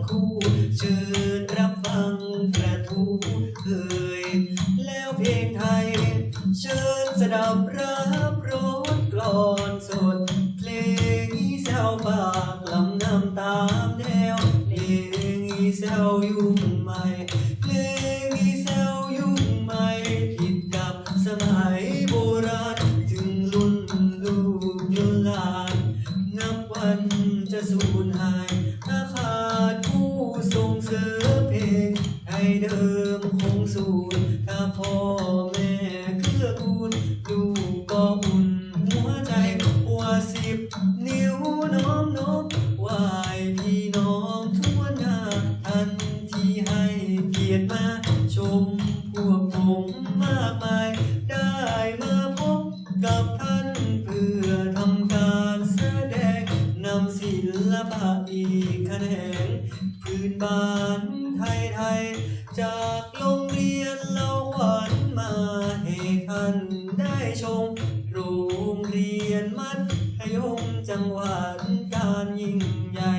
苦 ศิลปะอีกแขนงพื้นบ้านไทยไทย จากโรงเรียนเราหวันมาให้ท่านได้ชม โรงเรียนมัธยมจังหวัดการยิ่งใหญ่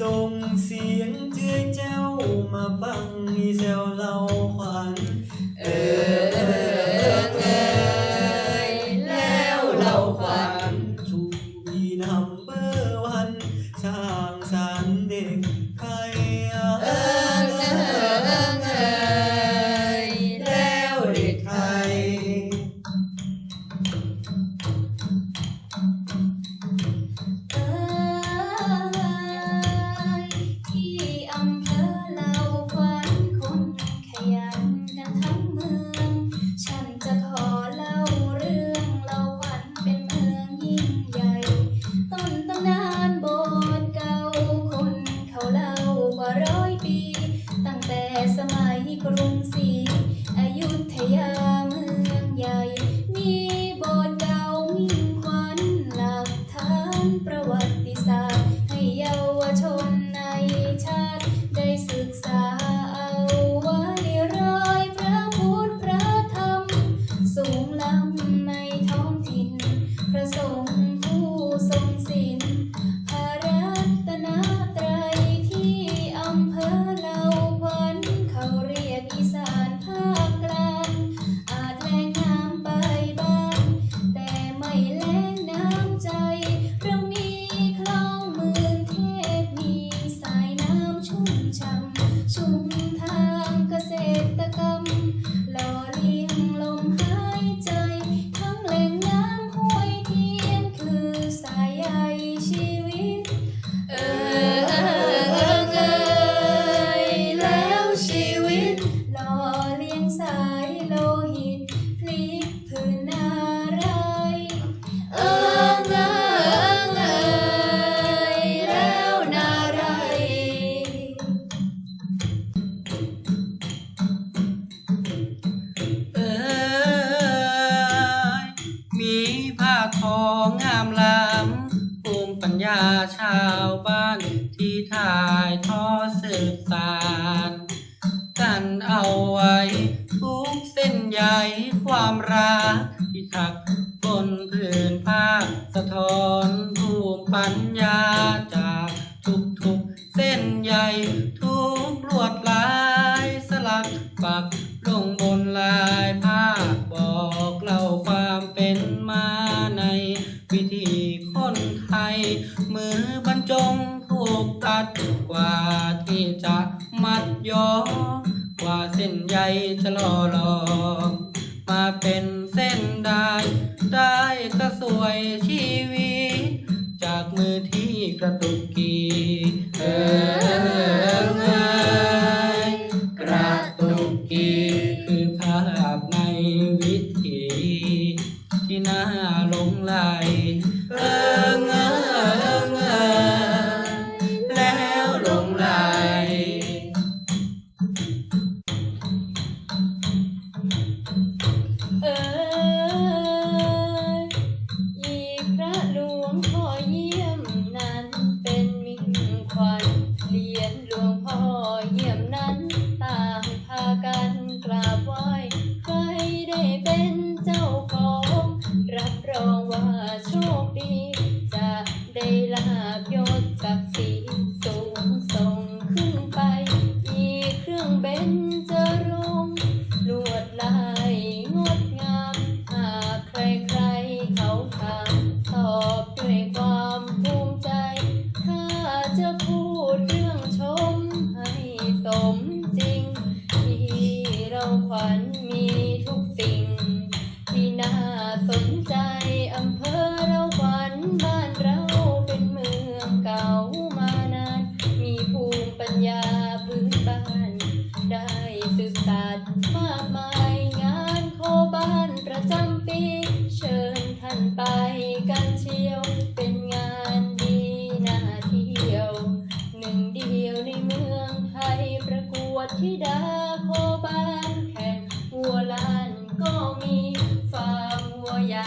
ส่งเสียงเจือเจ้ามาฟังมีแซวเราควา 强，送 มีผ้าคองามล้ำภูมิปัญญาชาวบ้านที่ถ่ายทอดสืบสานกันเอาไว้ทุกเส้นใยความรักที่ทักบนผืนผ้าสะท้อนภูมิปัญญา ว่าที่จะมัดย้อว่าเส้นใยจะล่อหลอมมาเป็นเส้นได้ ได้ก็สวยชีวิต จากมือที่กระตุกกีเออเออเงยกระตุกกี ลาบยศศักสีสูงส่งขึ้นไปีเครื่องเบนจรงลวดลายงดงามหากใครใครเขาถามตอบด้วยความภูมิใจ ถ้าจะพูดเรื่องชมให้สม ฟ้าหัวใหญ่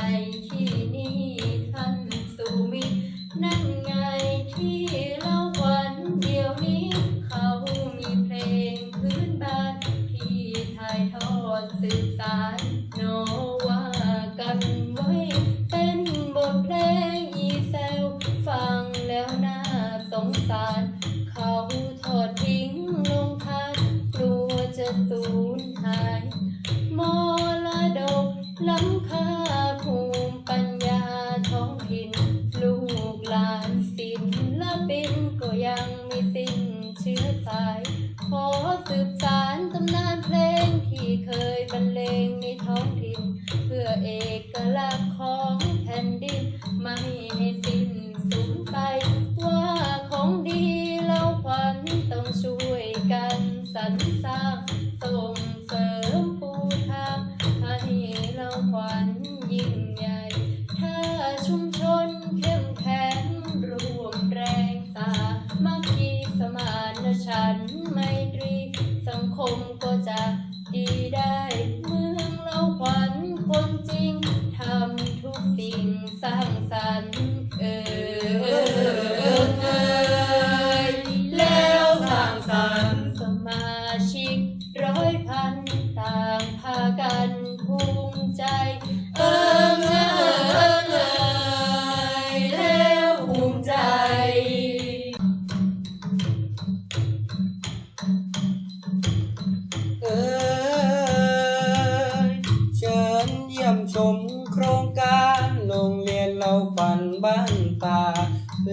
ยังไม่สิ้นเชื้อสาย ขอสืบสารตำนานเพลงที่เคยบรรเลงในท้องถิ่น เพื่อเอกลักษณ์ของแผ่นดิน ไม่ให้สิ้นสูญไป ว่าของดีเราควัญต้องช่วยกันสรรสร้างส่ง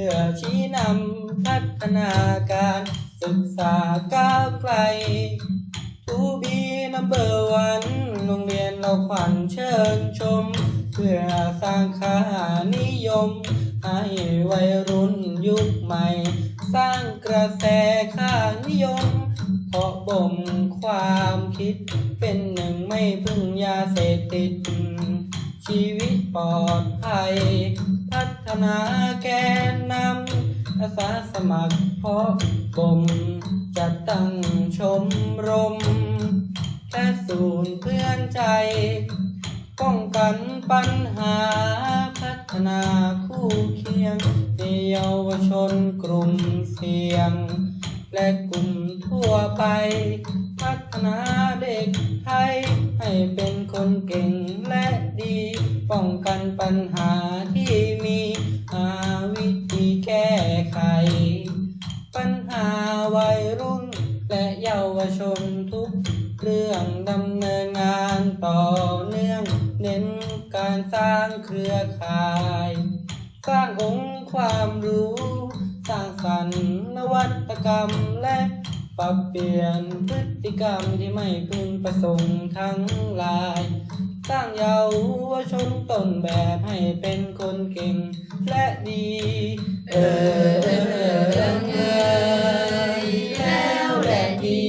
พื่อชี้นำพัฒนาการศึกษาก้าวไกลทูบีนัมเบอร์วันโรงเรียนเราขวัญเชิญชม เพื่อสร้างค่านิยม ให้วัยรุ่นยุคใหม่ สร้างกระแสค่านิยม เพราะบ่มความคิดเป็นหนึ่งไม่พึ่งยาเสพติด ชีวิตปลอดภัย ฒนาแกนนำอาสาสมัครเพาะบ่มจัดตั้งชมรม และศูนย์เพื่อนใจ ป้องกันปัญหาพัฒนาคู่เคียงเยาวชนกลุ่มเสี่ยง และกลุ่มทั่วไป พัฒนาเด็กไทย ให้เป็นคนเก่งและดี ป้องกันปัญหาที่มีหาวิธีแก้ไข ปัญหาวัยรุ่น และเยาวชนทุกเรื่องดำเนินงานต่อเนื่องเน้นการสร้างเครือข่าย สร้างองค์ความรู้ สร้างสรรค์นวัตกรรมและ ปรับเปลี่ยนพฤติกรรมที่ไม่พึงประสงค์ทั้งหลาย สร้างเยาวชนต้นแบบให้เป็นคนเก่งและดี เออเออเออเออเออแล้วแหละดี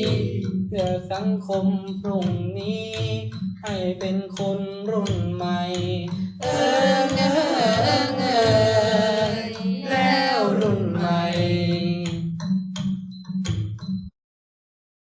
เพื่อสังคมพรุ่งนี้ ให้เป็นคนรุ่นใหม่